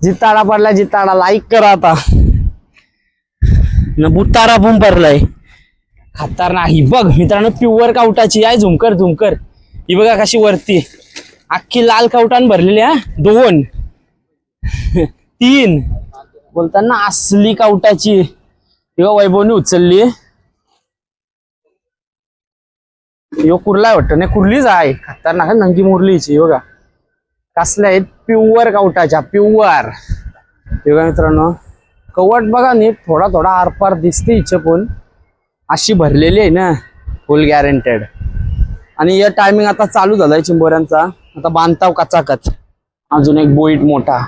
जिताडा पडला जिताडा लाईक करा आता. न बुतारा पण पडलाय. खातार नाही बघ मित्रांनो प्युअर कावटाची आहे. झुमकर झुमकर. ही बघा कशी वरती. अख्खी लाल कावटान भरलेली हा. दोन. तीन. बोलताना असली कावटाची. किंवा वैभवनी उचलली. यो कुर्ला वाटतं. नाही कुर्लीच आहे. खतरनाक नंगी मुरलीची बघा. कसल्या आहेत? प्युअर कावटाच्या प्युअर. बघा मित्रांनो कवट बघा नी थोडा थोडा आरपार दिसते इच्छा पण अशी भरलेली आहे ना फुल गॅरंटेड आणि या टायमिंग आता चालू झालाय चिंबोऱ्यांचा. आता बांधताव कचाकच. अजून एक बोईट मोठा.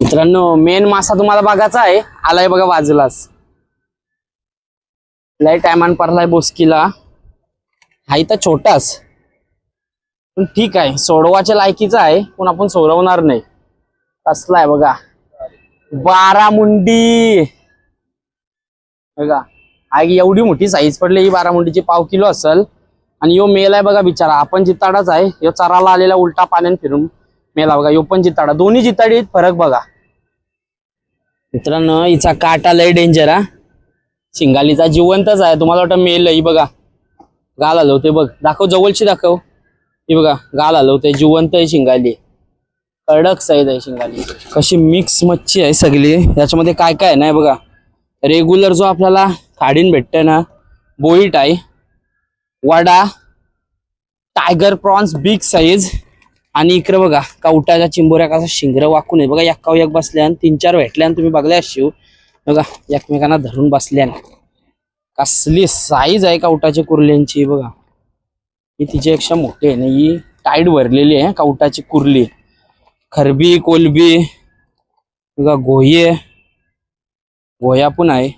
मित्रांनो मेन मासा तुम्हाला बघायचा आहे. आलाय बघा बाजूलाच. लय टायमान पडलाय बोसकीला. हाय तर छोटाच. पण ठीक आहे. सोडवाच्या लायकीचा आहे पण आपण सोडवणार नाही. कसला आहे बघा. बारामुंडी बघा. आई एवढी मोठी साईज पडली ही बारामुंडीची पाव किलो असेल. आणि यो मेल आहे बघा बिचारा. आपण जिताडाच आहे. यो चराला आलेला उलटा पाण्याने फिरून मेला बघा. यो पण जिताडा. दोन्ही जिताडीत फरक बघा. मित्रांनो हिचा काटा लय डेंजर हा. शिंगालीचा जिवंतच आहे. तुम्हाला वाटतं मेल ही बघा. गाल ते बघ. दाखव जवळची दाखव. हे बघा गाल हलवते जिवंत आहे शिंगाली. कडक साईज आहे शिंगाली. कशी मिक्स मच्छी आहे सगळी. याच्यामध्ये काय काय नाही बघा. रेग्युलर जो आपल्याला खाडीन भेटतंय ना बोईट आहे. Vada tiger prawns big size आणि इकडे बघा कवटाच्या चिंबोऱ्या कसा शिंगर वाकून आहे बघा एका एक बसल्यान तीन चार भेटल्यान तुम्ही बघल्या शिव बघा एकमेकांना धरून बसल्यान कसली साईज आहे कवटाच्या कुर्ल्यांची बघा. ही तिच्यापेक्षा मोठी आहे ना ही टाईट भरलेली आहे कवटाची कुर्ली. खरबी कोलबी बघा गोहे गोया पण आहे.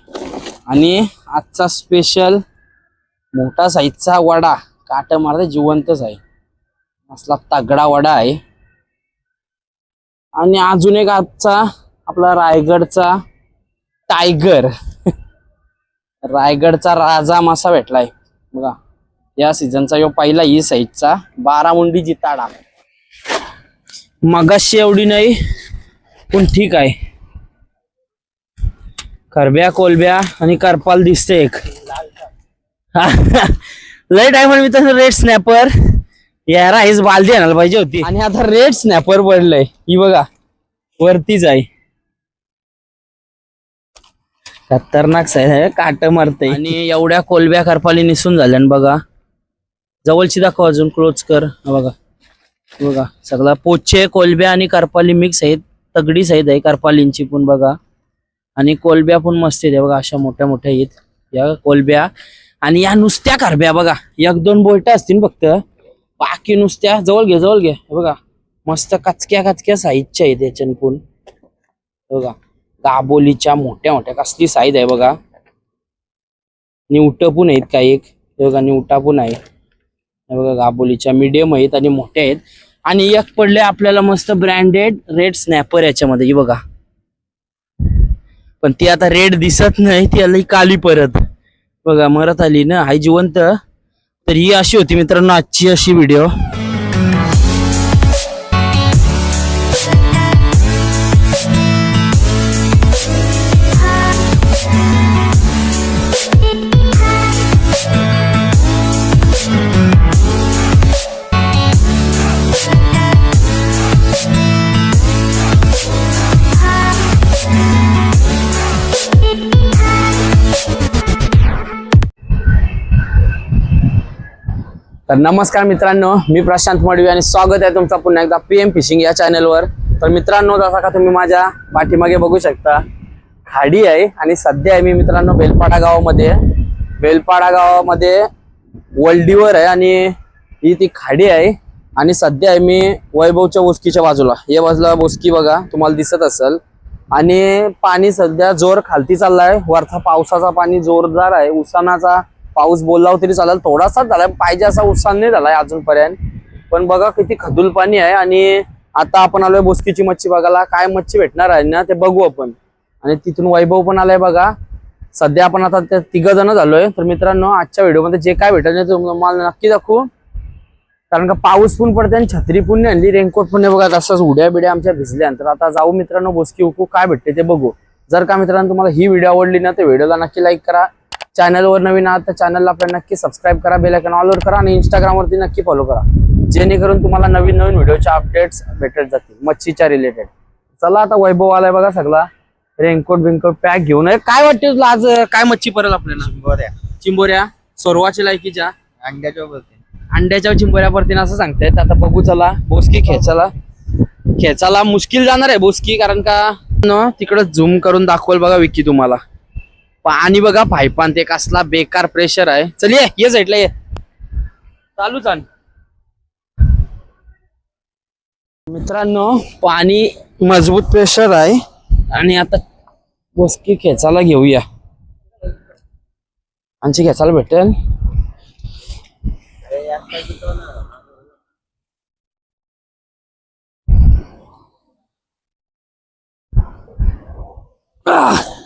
आणि आजचा स्पेशल मोठा साईजचा वडा. काट मारता जिवंतच आहे. असला तगडा वडा आहे. आणि अजून एक आजचा आपला रायगडचा टायगर रायगडचा राजा मासा भेटलाय. बघा. या सीझनचा यो पहिला ही साईजचा बारा मुंडी जिताडा. मगाशी एवढी नाही पण ठीक आहे. करब्या कोलब्या आणि करपाल दिसते एक. लय टाइम मी तसं रेड स्नॅपर यार हेच बालदी आणायला पाहिजे होती. आणि आता रेड स्नॅपर पडलंय ही बघा वरतीच आहे. खतरनाक साईज काट मारते आणि एवढ्या कोलब्या करपाली निसून झाल्या बघा. जवळची दाखव अजून क्लोज कर. बघा. बघा सगळा पोचे कोलब्या आणि करपाली मिक्स आहेत. तगडी साईज आहे करपालींची पण बघा. आणि कोलब्या पण मस्त आहेत. बघा अशा मोठ्या मोठ्या आहेत. या कोलब्या. आणि या नुसत्या करब्या बघा. एक दोन बोलट्या असतील फक्त. बाकी नुसत्या. जवळ घे जवळ घे. बघा. मस्त कचक्या कचक्या साईजच्या आहेत याच्यान पण. बघा. दाबोलीच्या मोठ्या मोठ्या. कसली साईज आहे बघा. निवट पण आहेत काही एक. बघा निवटा पण आहे बघा गाबोलीच्या मीडियम आहेत आणि मोठ्या आहेत. आणि एक पडले आपल्याला मस्त ब्रँडेड रेड स्नॅपर याच्यामध्ये ही बघा. पण ती आता रेड दिसत नाही ती आली काली परत. बघा मरत आली ना हाय जिवंत. तर ही अशी होती मित्रांनो आजची अशी व्हिडिओ तर नमस्कार मित्रांनो मी प्रशांत मडवी आणि स्वागत आहे तुमचा पुन्हा एकदा पी एम फिशिंग या चॅनलवर तर मित्रांनो जसा का तुम्ही माझ्या पाठीमागे बघू शकता खाडी आहे आणि सध्या आहे मी मित्रांनो बेलपाडा गावामध्ये. आहे. बेलपाडा गावामध्ये वल्डीवर आहे आणि ही ती खाडी आहे. आणि सध्या आहे मी वैभवच्या बोसकीच्या बाजूला. या बाजूला बोसकी बघा तुम्हाला दिसत असेल. आणि पाणी सध्या जोर खालती चाललाय. वरचा पावसाचा पाणी जोरदार आहे. उसानाचा पाऊस बोलला तरी चालेल. थोडासा झालाय पाहिजे असा उत्साह नाही झालाय अजूनपर्यंत. पण बघा किती खदुल पाणी आहे आणि आता आपण आलोय बोस्कीची मच्छी बघायला. काय मच्छी भेटणार आहे ना ते बघू आपण. आणि तिथून वैभव पण आलाय बघा. सध्या आपण आता त्या तिघ जण झालोय. तर मित्रांनो आजच्या व्हिडिओमध्ये जे काय भेटायचं ते तुम्हाला नक्की दाखवू. कारण का पाऊस पण पडते आणि छत्री पण नाही आणली. रेनकोट पण नाही बघा तसंच उड्या बिड्या आमच्या भिजल्या तर आता जाऊ मित्रांनो बोस्की उकू काय भेटते ते बघू. जर का मित्रांनो तुम्हाला ही व्हिडिओ आवडली ना तर व्हिडिओला नक्की लाईक करा. चॅनलवर नवीन आहात तर चॅनलला आपल्याला नक्की सबस्क्राईब करा बेल आयकॉन ऑलवर करा आणि इंस्टाग्रामवरती नक्की फॉलो करा. जेणेकरून तुम्हाला नवीन नवीन व्हिडिओच्या अपडेट्स भेटत जातील मच्छीच्या रिलेटेड चला आता वैभव आलाय बघा सगळा. रेनकोट बिनकोट पॅक घेऊन. काय वाटते तुला आज काय मच्छी पडेल आपल्याला? बऱ्या चिंबोऱ्या? सोरवाच्या लायकीच्या? अंड्याच्या अंड्याच्या चिंबोऱ्या पडतीन असं सांगतायत. आता बघू चला. बोसकी खेचाला खेचाला मुश्किल जाणार आहे बोसकी कारण का? न तिकडं झूम करून दाखवल बघा विकी तुम्हाला. पाणी बघा पायपान ते कसला बेकार प्रेशर आहे. चल ये ये साईडला ये. चालू चाल. मित्रांनो पाणी मजबूत प्रेशर आहे. आणि आता बोसकी खेचायला घेऊया. आणखी खेचायला भेटेल. आह.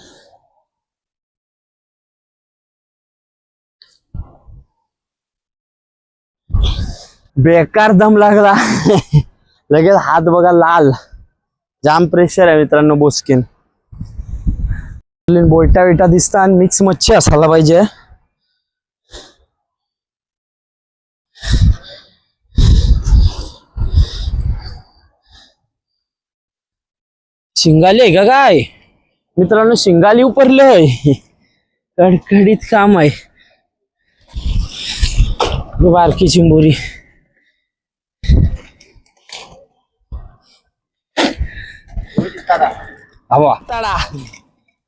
बेकार दम लागला. लगेच हात बघा लाल. जाम प्रेशर आहे मित्रांनो बोस्किन. बोयटा विटा दिसता आणि मिक्स मच्छी असायला पाहिजे. शिंगाली आहे का काय? मित्रांनो शिंगाली उपरलंय कडकडीत काम आहे. बारकी चिंबोरी. हवा. ताडा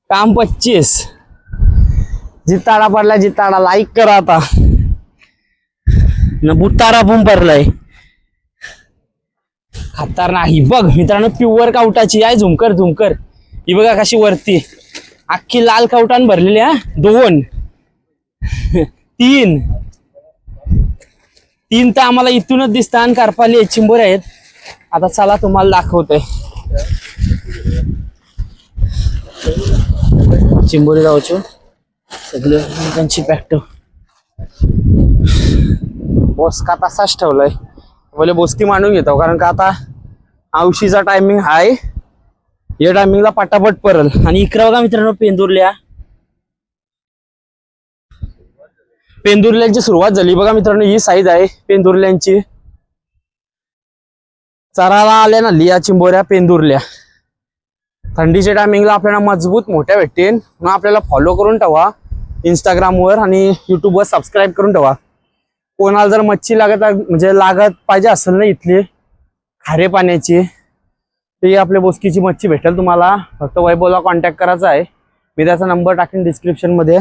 काम पच्चीस. जिताडा पडला जिताडा लाईक करा आता. न बुतारा पण पडलाय. खातार नाही बघ मित्रांनो प्युअर कावटाची आहे. झुमकर झुमकर. ही बघा कशी वरती. अख्खी लाल कावटान भरलेली हा. दोन. तीन. तीन तर आम्हाला इथूनच दिसतात करपाली चिंबोरे आहेत. आता चला तुम्हाला दाखवतोय. चिंबोरी जाऊचो सगळे त्यांची पॅक्ट बोसका तसाच ठेवलाय? बोले बोसकी मांडून घेतो कारण का आता औशीचा टायमिंग आहे या टायमिंगला पटापट परल. आणि इकडे बघा मित्रांनो पेंदुरल्या. पेंदुर्ल्यांची सुरुवात झाली. बघा मित्रांनो ही साईज आहे पेंदुर्ल्यांची. चराला आल्या ना लिया चिंबोऱ्या पेंदुरल्या. थंडीच्या टायमिंगला आपल्याला मजबूत मोठ्या भेटतील. मग आपल्याला फॉलो करून ठेवा. इंस्टाग्रामवर आणि यूट्यूबवर सबस्क्राईब करून ठेवा. कोणाला जर मच्छी लागत म्हणजे लागत पाहिजे असेल ना इथली खारे पाण्याची ते आपल्या बोसकीची मच्छी भेटेल तुम्हाला. फक्त वैभवला कॉन्टॅक्ट करायचा आहे. मी त्याचा नंबर टाकेन डिस्क्रिप्शनमध्ये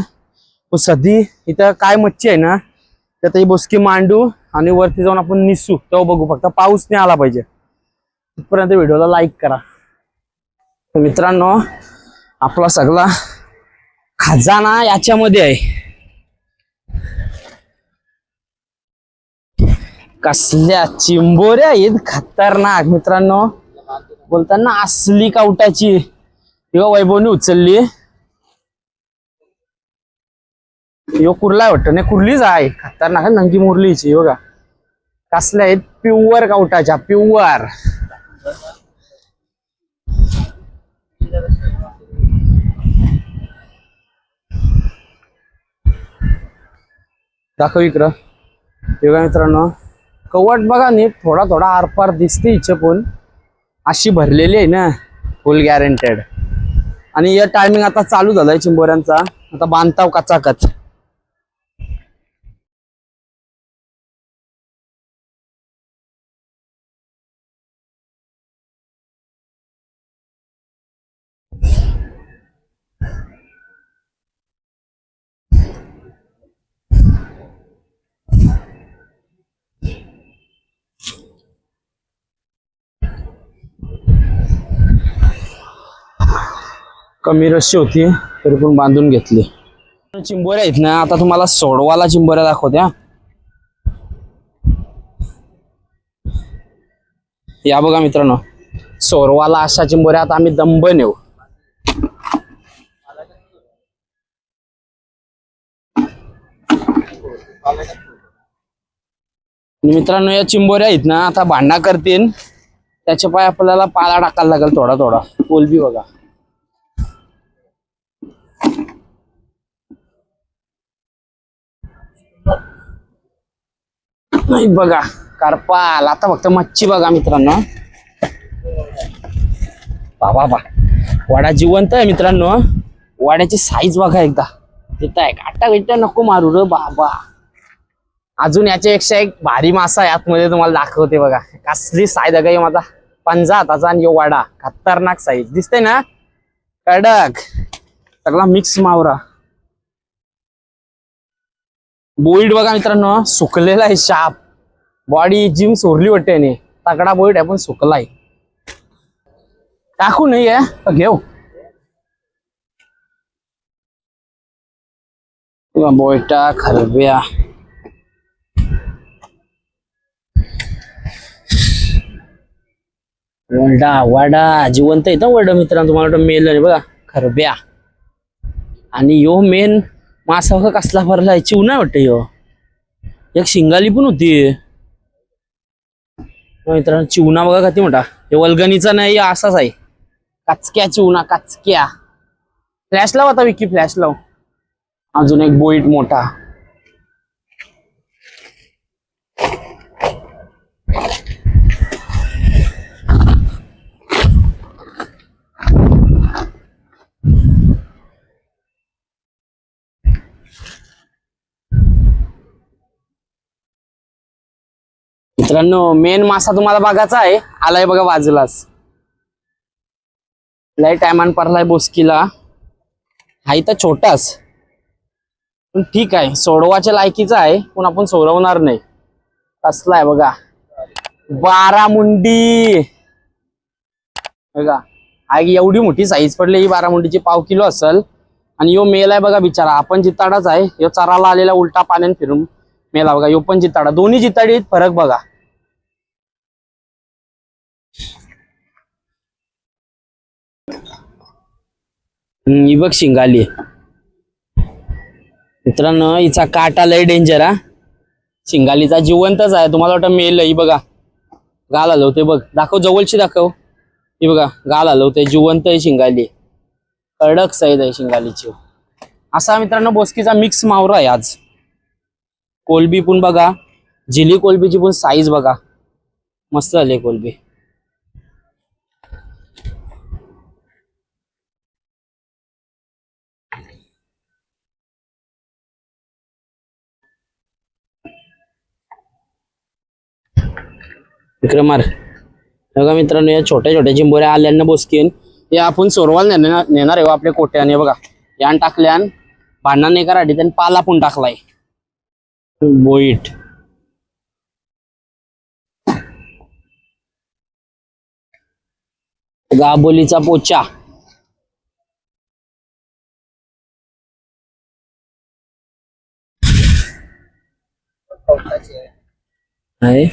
पण सधी इथं काय मच्छी आहे ना त्यात ही बोस्की मांडू आणि वरती जाऊन आपण निसू. तेव्हा बघू. फक्त पाऊस नाही आला पाहिजे. तिथपर्यंत व्हिडिओला लाईक करा. मित्रांनो आपला सगळा खजाना याच्यामध्ये आहे. कसल्या चिंबोऱ्या आहेत खतरनाक मित्रांनो. बोलताना असली कावटाची. किंवा वैभवनी उचलली. यो कुर्ला वाटत. नाही कुर्लीच आहे. खतरनाक नंगी मुरलीची. बघा. कसल्या आहेत पिव्वर कावटाच्या पिव्वर दाखव इकडं. योगा मित्रांनो. कवट बघा नीट थोडा थोडा आरपार दिसते इच्छा पण. अशी भरलेली आहे ना फुल गॅरंटेड आणि या टायमिंग आता चालू झालाय चिंबोऱ्यांचा. आता बांधताव कचाकच. कमी रशी होती तरी पण बांधून घेतली. चिंबोऱ्या आहेत ना आता तुम्हाला सोडवाला चिंबोऱ्या दाखवत्या या बघा मित्रांनो सोरवाला अशा चिंबोऱ्या आता आम्ही दंब नेऊ. मित्रांनो या चिंबोऱ्या आहेत ना आता भांडणा करतील. त्याच्या पाय आपल्याला पाला टाकायला लागेल थोडा थोडा कोलबी बघा. नाही बघा. करपाल आता फक्त मच्छी बघा मित्रांनो. बाबा बा वाडा जिवंत आहे मित्रांनो. वाड्याची साईज बघा एकदा. तिथं आहे. काटा बिट्टा नको मारू र बाबा. अजून याच्यापेक्षा एक भारी मासा आहे. आतमध्ये तुम्हाला दाखवते बघा. कसली साईज आहे माझा. पंजा हाताचा आणि यो वाडा. खतरनाक साईज दिसते ना? कडक. सगळा मिक्स मावरा. बोईट बघा मित्रांनो सुकलेला आहे शाप. बॉडी जिम सोरली वाटते याने. तगडा बोईट आहे पण सुकलाय टाकू नाही आहे घेऊ. बोयटा खरब्या. वडा वडा. जिवंत येतं ना मित्रांनो तुम्हाला वाटतं मेल बघा खरब्या. आणि यो मेन मासा बघा कसला भरलाय चिवणा वाटतं यो. एक शिंगाली पण होती. मित्रांनो चिवणा बघा किती मोठा. हे वल्गणीचा नाही असाच आहे. काचक्या चिवणा काचक्या. फ्लॅश लाव आता विकी फ्लॅश लाव. अजून एक बोईट मोठा. मित्रांनो मेन मासा तुम्हाला बघायचा आहे. आलाय बघा बाजूलाच. लय टायमान पडलाय बोसकीला. हाय तर छोटाच. पण ठीक आहे सोडवाच्या लायकीचा आहे पण आपण सोडवणार नाही. कसला आहे बघा. बारामुंडी बघा हा एवढी मोठी साईज पडली ही बारामुंडीची पाव किलो असेल. आणि यो मेल आहे बघा बिचारा आपण जिताडाच आहे. यो चराला आलेला उलटा पाण्याने फिरून मेला बघा यो पण जिताडा. दोन्ही जिताडीत फरक बघा. ही बघ शिंगाली. मित्रांनो हिचा काटा लय डेंजर हा. शिंगालीचा जिवंतच आहे. तुम्हाला वाटतं मेल ही बघा गाल आलो ते बघ. दाखव जवळची दाखव. ही बघा गाल आलो ते जिवंत आहे शिंगाली. कडक साईज आहे शिंगालीची. असा मित्रांनो बोस्कीचा मिक्स मावरा आहे आज. कोलबी पण बघा जिली कोलबीची पण साईज बघा. मस्त झाली कोलबी. विक्रमार. बघा मित्रांनो या छोट्या छोट्या चिंबोऱ्या आल्यांना बोसकीन. हे आपण सोरवाल नेणार आहे हो आपल्या कोट्याने बघा. यान टाकल्यान भांडण नाही करा त्याने पाला पण टाकलाय. बोईट. गाबोलीचा पोचा. आहे.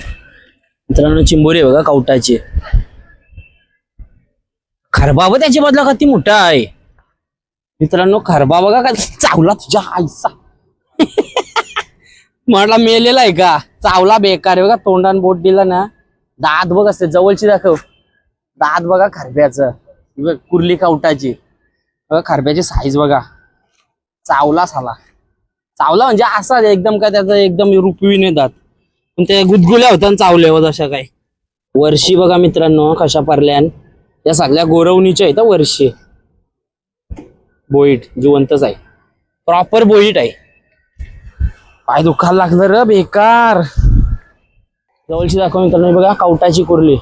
मित्रांनो चिंबोरी बघा कवटाची. खरबाबा त्याच्या बदला किती मोठा आहे. मित्रांनो खरबा बघा का चावला तुझ्या आईचा. म्हटला मेलेला आहे का? चावला बेकार बघा तोंडान बोट दिला ना. दात बघ असते जवळची दाखव. दात बघा खरब्याचं. बघ कुर्ली कवटाची. बघा खरब्याची साईज बघा. चावला साला चावला म्हणजे असा एकदम काय त्याचा एकदम रुपवीने दात. पण ते गुदगुल्या होत्या आणि अशा काय वर्षी बघा मित्रांनो कशा परल्यान या सगळ्या गोरवणीच्या आहेत वर्षी बोईट जिवंतच आहे. प्रॉपर बोईट आहे. पाय दुखायला लागलं र बेकार. जवळची दाखव मित्रांनो बघा कावटाची कुर्ली.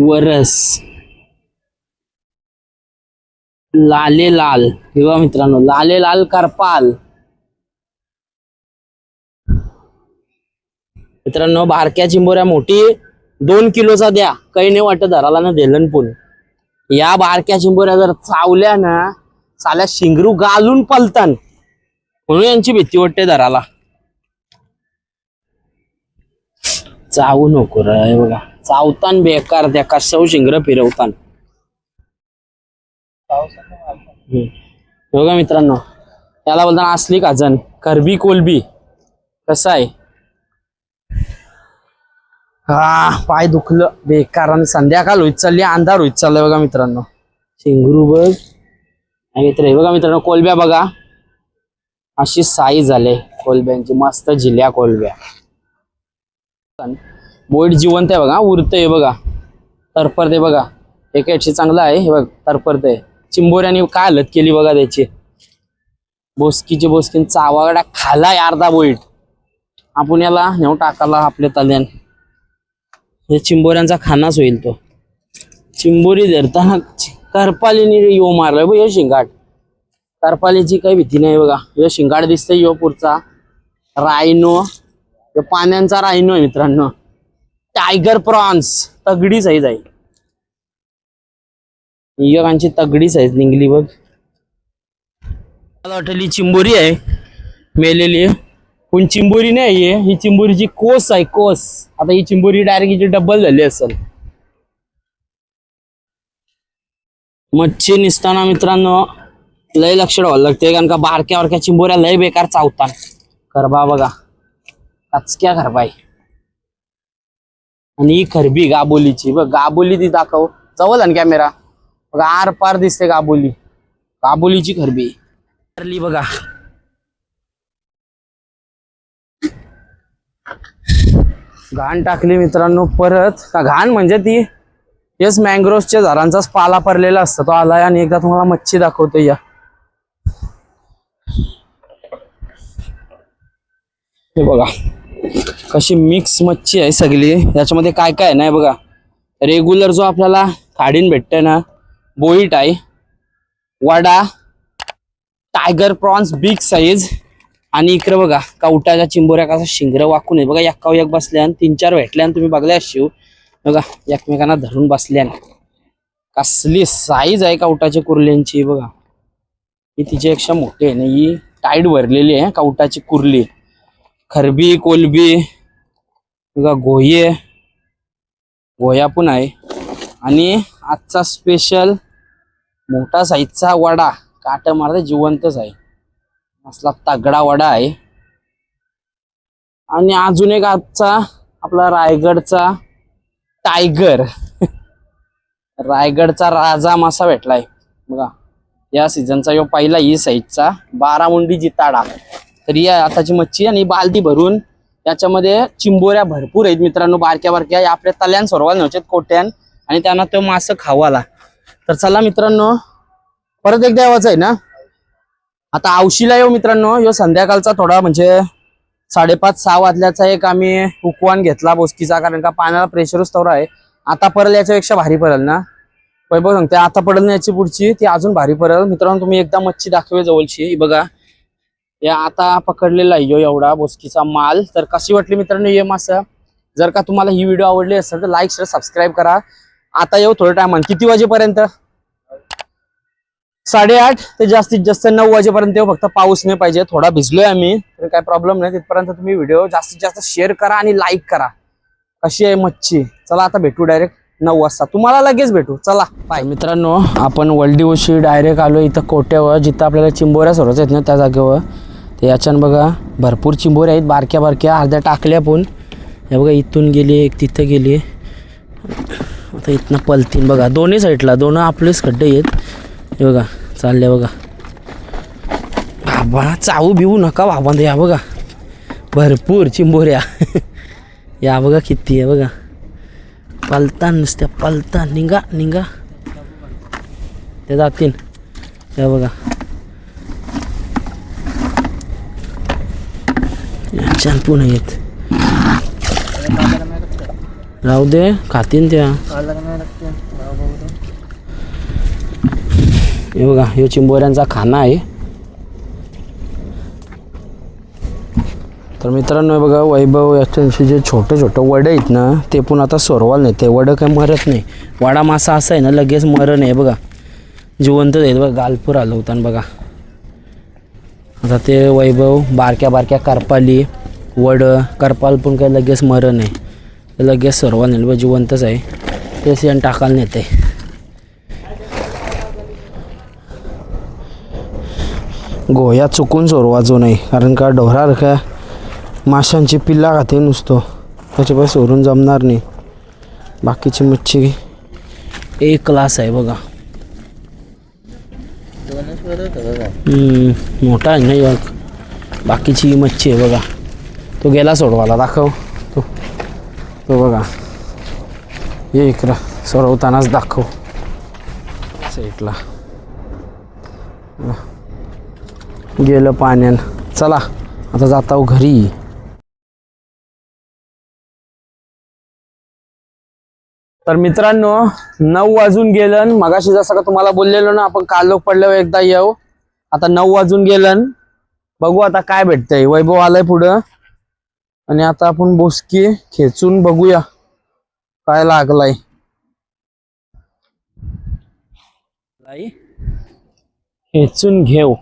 वरस. लाले लाल. किंवा मित्रांनो लाले लाल करपाल. मित्रांनो बारक्या चिंबोऱ्या मोठी दोन किलोचा द्या. काही नाही वाटत धराला ना देलन पण. या बारक्या चिंबोऱ्या जर चावल्या ना साल्या शिंगरू गालून पलतान. म्हणून यांची भीती वाटते धराला चावू नको रे बघा. चावतान बेकार त्या कशाव शिंगर फिरवतान. हम्म. हो बघा मित्रांनो? त्याला बोलताना असली काजन करबी कोलबी. कसं आहे? हा पाय दुखलं. बेकार आणि संध्याकाळ होईत चालली अंधार होईत चाललंय बघा मित्रांनो. शिंगरू बघ. मित्र हे बघा मित्रांनो कोलब्या बघा. अशी साई झाले कोलब्यांची. मस्त जिल्या कोलब्या. बोईट जिवंत आहे बघा उरतंय बघा. तरफरते बघा. एकेटशी चांगलं आहे हे बघ तरफरते चिंबोऱ्याने काय हालत केली बघा त्याची. बोसकीची बोसकीन चावागडा खालाय अर्धा बोईट. आपण याला नेऊ टाकाला आपल्या तल्यान हे चिंबोऱ्यांचा खानाच होईल तो. चिंबोरी धरताना करपालीने यो मारलाय बघ यो शिंगाट करपालीची काही भीती नाही बघा. यो शिंगाट दिसतंय यो पुढचा. रायनो. यो पाण्यांचा रायनो आहे मित्रांनो. Tiger prawns. तगडी साईज आहे. युवकांची तगडी साईज निघली बघ. मला वाटली चिंबोरी आहे. मेलेली पण चिंबोरी नाही आहे. ही चिंबोरीची कोस आहे कोस. आता ही चिंबोरी डायरेक्ट हिची डबल झाली असेल. मच्छी निसताना मित्रांनो लय लक्ष ठेवायला लागते कारण का बारक्या बारक्या चिंबोऱ्या लय बेकार चावतात. खरबा बघा. कचक्या खरबा आहे आणि ही खरबी गाबोलीची. बघ गाबोली ती दाखव. जवळ आणि कॅमेरा बघा आर पार दिसते गाबोली. गाबोलीची खरबी. ठरली बघा. घाण टाकली मित्रांनो परत. का घाण म्हणजे ती येस मँग्रोव्हच्या झाडांचाच पाला पडलेला असतो. तो आलाय आणि एकदा तुम्हाला मच्छी दाखवतो या. हे बघा. कशी मिक्स मच्छी आहे सगळी. याच्यामध्ये काय काय नाही बघा. रेग्युलर जो आपल्याला खाडीन भेटते ना बोईट आहे. Vada tiger prawns big size आणि इकडे बघा कवटाच्या चिंबोऱ्या कसा शिंगर वाकून आहे. बघा एकाव एक बसल्यान तीन चार भेटल्यान तुम्ही बघल्या शिव. बघा एकमेकांना धरून बसल्यान कसली साईज आहे कवटाच्या कुर्ल्यांची बघा. ही तिच्यापेक्षा मोठी आहे ना ही टाईट भरलेली आहे कवटाची कुर्ली. खरबी कोलबी बघा गोये गोया पण आहे. आणि आजचा स्पेशल मोठा साईजचा वडा. काट मारता जिवंतच आहे. असला तगडा वडा आहे. आणि अजून एक आजचा आपला रायगडचा टायगर रायगडचा राजा मासा भेटलाय. बघा या सीझनचा यो पहिला ही साईजचा बारामुंडी जिताडा. तर या आताची मच्छी आणि बालदी भरून. त्याच्यामध्ये चिंबोऱ्या भरपूर आहेत मित्रांनो बारक्या बारक्या. या आपल्या तल्यान सोरवाल नव्हत्यात कोट्यान. आणि त्यांना तो मासं खावाला. तर चला मित्रांनो परत एकदा यावाच आहे ना? आता औशीला येऊ मित्रांनो. यो संध्याकाळचा थोडा म्हणजे साडेपाच सहा वाजल्याचा एक आम्ही हुकवान घेतला बोस्कीचा कारण का पाण्याला प्रेशरच तवरा आहे. आता परल याच्यापेक्षा भारी पडेल ना? वैभव सांगते आता पडल ना याची पुढची ती अजून भारी पडेल मित्रांनो तुम्ही एकदा मच्छी दाखवे जवळची. बघा. या आता पकडलेला आहे यो एवढा बोसकीचा माल. तर कशी वाटली मित्रांनो ये मासा? जर का तुम्हाला ही व्हिडिओ आवडली असेल तर लाईक शेअर सबस्क्राईब करा. आता येऊ थोडं टायमान किती वाजेपर्यंत? साडेआठ ते जास्तीत जास्त नऊ वाजेपर्यंत येऊ. फक्त पाऊस नाही पाहिजे. थोडा भिजलोय आम्ही. तर काय प्रॉब्लेम नाही. तिथपर्यंत तुम्ही व्हिडिओ जास्तीत जास्त शेअर करा आणि लाईक करा. कशी आहे मच्छी? चला आता भेटू डायरेक्ट नऊ वाजता. तुम्हाला लगेच भेटू. चला बाय मित्रांनो आपण वल्डीवशी डायरेक्ट आलो इथं कोट्यावर जिथं आपल्याला चिंबोऱ्या सोडच आहेत ना त्या जागेवर. तर याच्यानं बघा भरपूर चिंबोऱ्या आहेत बारक्या बारक्या अर्ध्या टाकल्या पण. हे बघा इथून गेली एक तिथं गेली. आता इथनं पलतीन बघा दोन्ही साईडला दोन आपलेच खड्डे आहेत. हे बघा चालले बघा. बाबा चावू बिवू नका बाबा या बघा. भरपूर चिंबोऱ्या. या बघा किती आहे बघा. पलतान नुसत्या पलतान. निघा निघा. ते जातील. या बघा. छान पुन्हा येत. राहू दे खातीन त्या. हे बघा हे चिंबोऱ्यांचा खाना आहे. तर मित्रांनो हे बघा वैभव याच्याशी जे छोटे छोटे वडे आहेत ना ते पण आता सोरवाल नाही ते वडं काय मरत नाही. वाडा मासा असा आहे ना लगेच मरण आहे बघा जिवंत आहेत. बघा गालपूर आलं होतं बघा. आता ते वैभव बारक्या बारक्या करपाली. वड करपाल पण काय लगेच मरण आहे. ते लगेच सोरवाल नाही बघ जिवंतच आहे. ते शेण टाकायला नेते गोया चुकून सोरवायचो नाही कारण का ढोरार का माशांची पिल्ला खाते नुसतं. त्याच्यामुळे सोडून जमणार नाही. बाकीची मच्छी एक क्लास आहे बघा. हम्म, मोठा आहे ना बाकीची मच्छी आहे बघा. तो गेला सोडवाला दाखव. तो. तो बघा. ये इकडं. सोडवतानाच दाखव. साईडला. गेलं पाण्यान. चला आता जाता घरी. तर मित्रांनो नऊ वाजून गेलं मगाशी जसं का तुम्हाला बोललेलो ना आपण कालो पडल्यावर एकदा येऊ. आता नऊ वाजून गेलं बघू आता काय भेटतंय. वैभव आलाय पुढं. आणि आता आपण बोसकी खेचून बघूया काय लागलाय. खेचून घेऊ.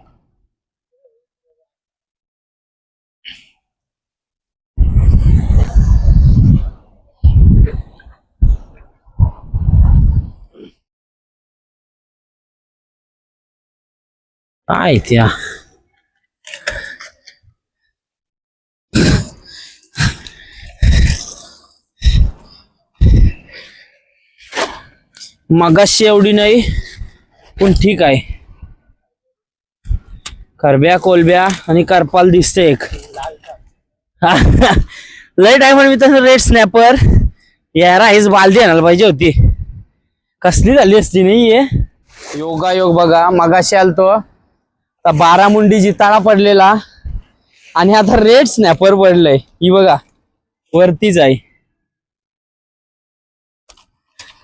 काय त्या? मगाशी एवढी नाही पण ठीक आहे. करब्या कोलब्या आणि करपाल दिसते एक. लय टाइम मी तसं रेड स्नॅपर यार हेच बालदी आणायला पाहिजे होती. कसली झाली असती नाहीये योगा योग बघा मगाशी आलतो. आता बारा मुंडी जिताळा पडलेला. आणि आता रेड स्नॅपर पडलंय. ही बघा वरतीच आहे.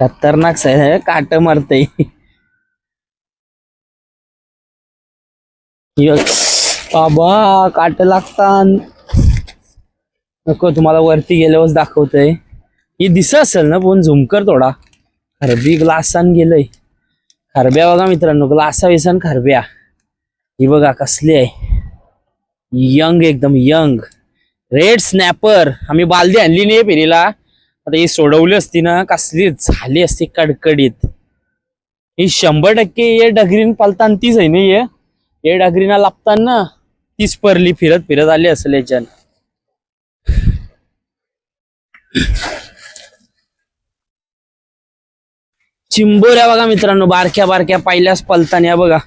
खतरनाक साहेब. काट मारते बाबा काट लागता नको तुम्हाला वरती गेल्यावर दाखवतोय. ही दिसत असेल ना पण झुमकर थोडा. खरबी ग्लासान गेलंय. खरब्या बघा मित्रांनो ग्लासा विसन खरब्या. ही बघा कसली आहे. यंग एकदम यंग. रेड स्नॅपर आम्ही बालदी आणली नाही फेरीला आता ही सोडवली असती ना कसली झाली असती कडकडीत. ही शंभर टक्के ये डगरीन पालतान तीच आहे ना ये. ये डगरीना लापताना तीच परली फिरत फिरत आली असेल याच्यान. चिंबोऱ्या बघा मित्रांनो बारक्या बारक्या पाहिल्यास पलतान बघा.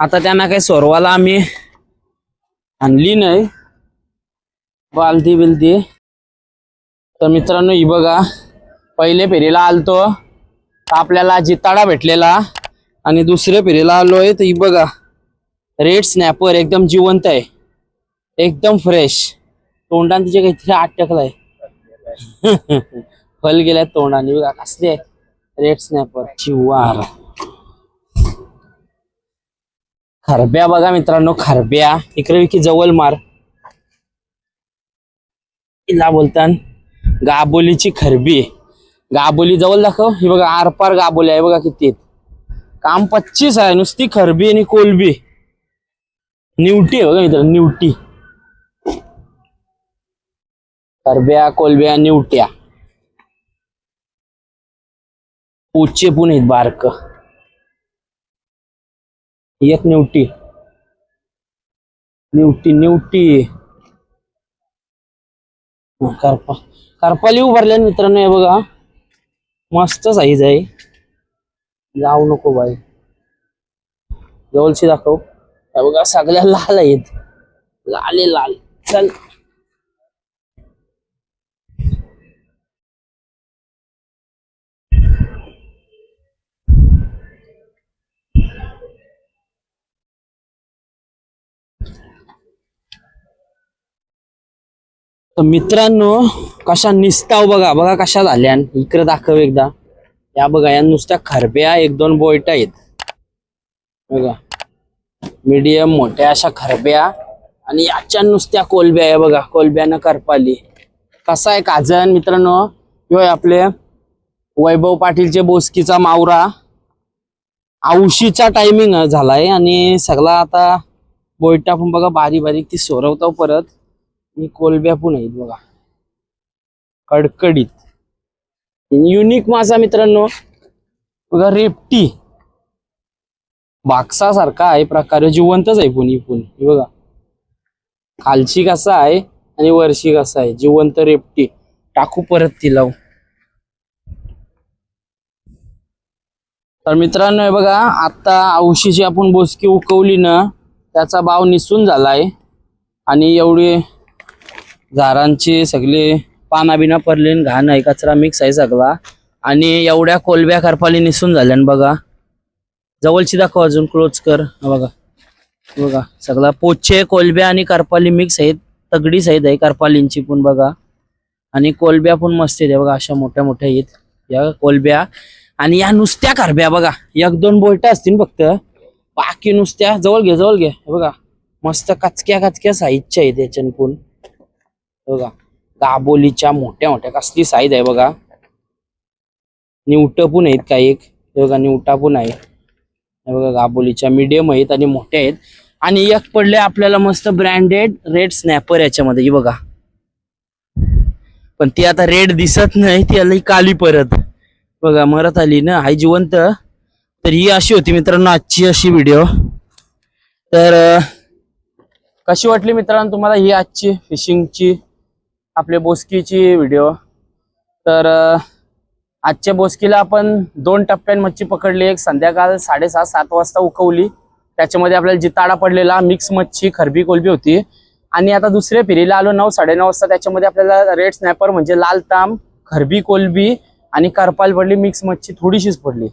आता त्यांना काही सोरवाला आम्ही आणली नाही. बालदी बिलदी. तर मित्रांनो ही बघा पहिले फेरीला आलतो. तर आपल्याला जिताडा भेटलेला. आणि दुसऱ्या फेरीला आलोय तर ही बघा रेड स्नॅपर एकदम जिवंत आहे. एकदम फ्रेश तोंडाने तिचे काहीतरी अटकलाय फल गेलाय तोंडाने. बघा कसले आहे. रेड स्नॅपर चिवार खरब्या बघा मित्रांनो खरब्या. इकडे विकी जवळ मार. तिला बोलताना. गाबोलीची खरबी. गाबोली जवळ दाखव. ही बघा आरपार गाबोली आहे बघा किती काम पच्चीस आहे. नुसती खरबी आणि कोलबी. निवटी आहे बघा मित्र निवटी. खरब्या कोलब्या निवट्या. उच्चे पण आहेत बारक. एक निवटी. निवटी निवटी. करपा. करपाली उभारल्या मित्रांनो हे बघा. मस्त साईज आहे. जाऊ नको बाई. जवळची दाखव. हे बघा सगळ्या लाल आहेत. लाले लाल. चल. मित्रांनो कशा निसताव बघा बघा कशा झाल्या इकडे दाखव एकदा. या बघा या नुसत्या खरब्या एक दोन बोयटा आहेत. बघा. मीडियम मोठ्या अशा खरब्या. आणि याच्या नुसत्या कोलब्या आहे बघा. कोलब्यानं करपाली. कसा आहे काजन मित्रांनो? ह्यो आपले वैभव पाटीलचे बोसकीचा मावरा. औशीचा टायमिंग झालाय आणि सगळा आता बोयटा पण बघा बारीक बारीक ती सोरवतो परत. ही कोलब्या पण आहेत बघा. कडकडीत. युनिक मासा मित्रांनो. बघा रेपटी. बाक्सासारखा आहे प्रकार जिवंतच आहे पुणी पुणे. बघा. खालची कसा आहे आणि वरशी कसा आहे? जिवंत रेपटी. टाकू परत ती लावू तर मित्रांनो बघा आता औशीची आपण बोसकी उकवली ना त्याचा भाव निसून झालाय. आणि एवढी झाडांची सगळी पाना बिना पडली घाण आहे कचरा मिक्स आहे सगळा. आणि एवढ्या कोलब्या करपाली निसून झाल्यान बघा. जवळची दाखव अजून क्लोज कर. बघा. बघा सगळा पोचे कोलब्या आणि करपाली मिक्स आहेत तगडी साईज आहे करपालींची पण बघा. आणि कोलब्या पण मस्त आहेत बघा अशा मोठ्या मोठ्या आहेत या कोलब्या. आणि या नुसत्या करब्या बघा एक दोन बोलट्या असतील फक्त. बाकी नुसत्या जवळ घे जवळ घे. बघा मस्त कचक्या कचक्या साईजच्या आहेत याच्यान पण. बघा दाबोलीच्या मोठ्या मोठ्या कसली साईज आहे बघा. निवट पण आहेत काही एक. हे बघा निवटा पण आहे बघा गाबोलीच्या मीडियम आहेत आणि मोठ्या आहेत. आणि एक पडले आपल्याला मस्त ब्रँडेड रेड स्नॅपर याच्यामध्ये बघा. पण ती आता रेड दिसत नाही ती आली काली परत. बघा मरत आली ना हाय जिवंत. तर ही अशी होती मित्रांनो आजची अशी व्हिडिओ तर कशी वाटली मित्रांनो तुम्हाला ही आजची फिशिंगची आपले बोसकीची व्हिडिओ तर आजच्या बोसकीला आपण दोन टप्प्यात मच्छी पकडली. एक संध्याकाळ साडेसात सात वाजता उकवली. त्याच्यामध्ये आपल्याला जिताडा पडलेला मिक्स मच्छी खरबी कोलबी होती. आणि आता दुसऱ्या फेरीला आलो नऊ साडेनऊ वाजता. त्याच्यामध्ये आपल्याला रेड स्नॅपर म्हणजे लाल ताम खरबी कोलबी आणि करपाल पडली मिक्स मच्छी थोडीशीच पडली.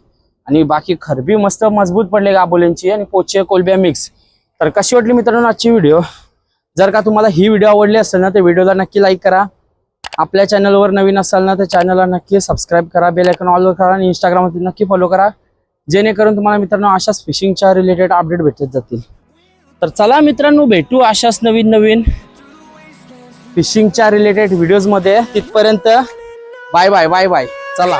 आणि बाकी खरबी मस्त मजबूत पडले गाबोल्यांची आणि पोचे कोलब्या मिक्स तर कशी वाटली मित्रांनो आजची व्हिडिओ जर का तुम्हाला ही व्हिडिओ आवडली असेल ना तर व्हिडिओला नक्की लाईक करा. आपल्या चॅनलवर नवीन असाल ना तर चॅनलला नक्की सबस्क्राईब करा बेल आयकॉन ऑल करा आणि इंस्टाग्रामवरती नक्की फॉलो करा. जेणेकरून तुम्हाला मित्रांनो अशाच फिशिंगच्या रिलेटेड अपडेट भेटत जातील. तर चला मित्रांनो भेटू अशाच नवीन नवीन फिशिंगच्या रिलेटेड व्हिडिओजमध्ये तिथपर्यंत बाय बाय बाय बाय चला.